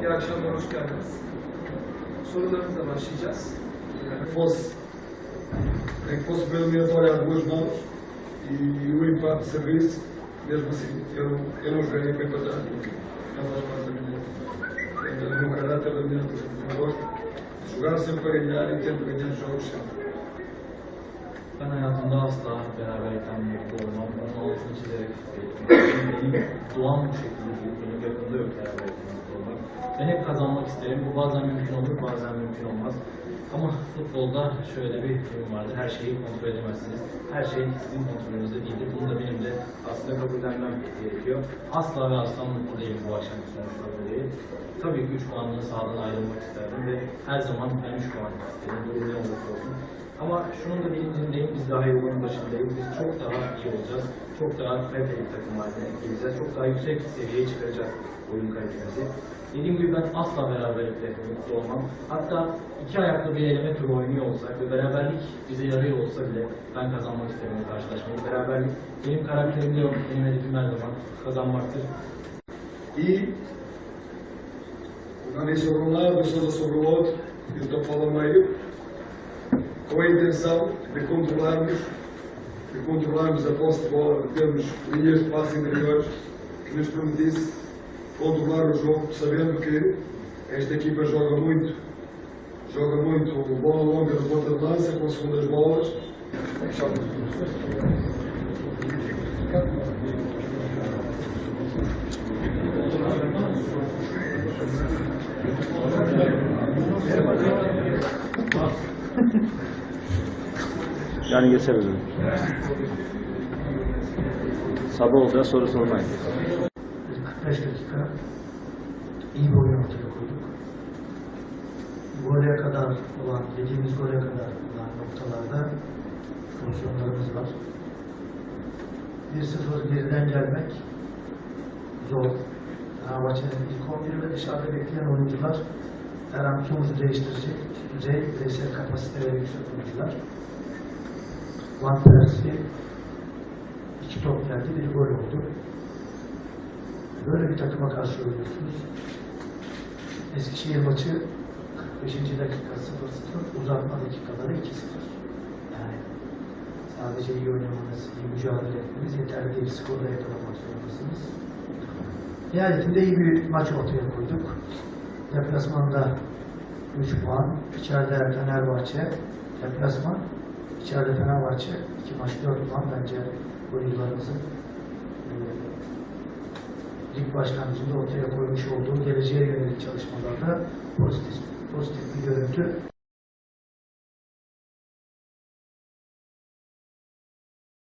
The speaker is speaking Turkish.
İyi akşamlar, hoş geldiniz. Sorularımızla başlayacağız. fosse, em que fosse pela eliminatória a duas mãos e, o empate serviço, mesmo assim, eu, eu não jogaria para empatar, porque não faz parte da minha, do meu caráter, da de jogar sempre para ganhar e tento ganhar os jogos sempre. Ben hayatımda asla beraberlikten mutlu olmam. Onun altını çizerek Benim doğan bu şekilde yakında yok mutlu olmak. Ben hep kazanmak isterim. Bu bazen mümkün olur, bazen mümkün olmaz. Ama futbolda şöyle bir durum vardır. Her şeyi kontrol edemezsiniz. Her şey sizin kontrolünüzde değildir. Bunu da benim de aslında kabullenmem gerekiyor. Asla ve asla mutlu değilim bu akşamki sonuçlarla dolayı. Tabii ki 3 puanlı sahadan ayrılmak isterdim ve her zaman ben 3 puan istedim. Durum ne olursa olsun. Ama şunun da bilincindeyim, biz daha yolun başındayız. Biz çok daha iyi olacağız. Çok daha kaliteli bir takım haline geleceğiz. Çok daha yüksek seviyeye çıkaracağız oyun kalitemizi. Dediğim gibi ben asla beraberlikle mutlu olmam. Hatta iki ayaklı bir eleme turu oynuyor olsak ve beraberlik bize yarıyor olsa bile ben kazanmak isterim bu karşılaşmayı. Beraberlik benim karakterli olmak, enerjim o zaman kazanmaktır. И hani sorunlar dışında sorunlar yurttafalamayı cointenção de controlarmos de controlarmos a posse de bola, temos linhas de passe interiores que nos permitisse controlar o jogo, sabendo que esta equipa joga muito, joga muito bola longa no ponta de lança, com segundas bolas. Yani geçeriz. Sabah olacağı soru sormayın. 45 dakika iyi bir oyun ortaya koyduk. Gole kadar olan, yediğimiz gole kadar olan noktalarda pozisyonlarımız var. 1-0 geriden gelmek zor. Fenerbahçe'nin ilk 11 ve dışarıda bekleyen oyuncular her an sonucu değiştirecek düzey bireysel kapasiteleri yüksek oyuncular. Van Persie iki top geldi, bir gol oldu. Böyle bir takıma karşı oynuyorsunuz. Eskişehir maçı 45. dakika 0-0, uzatma dakikaları 2-0. Sadece iyi oynamanız, iyi mücadele etmeniz yeterli değil. Skorda yakalamak zorundasınız. Nihayetinde iyi bir maç ortaya koyduk. Deplasmanda 3 puan, içeride Fenerbahçe, deplasman, içeride Fenerbahçe, iki maç 4 puan bence oyuncularımızın e, lig başlangıcında ortaya koymuş olduğu geleceğe yönelik çalışmalarda pozitif, pozitif bir görüntü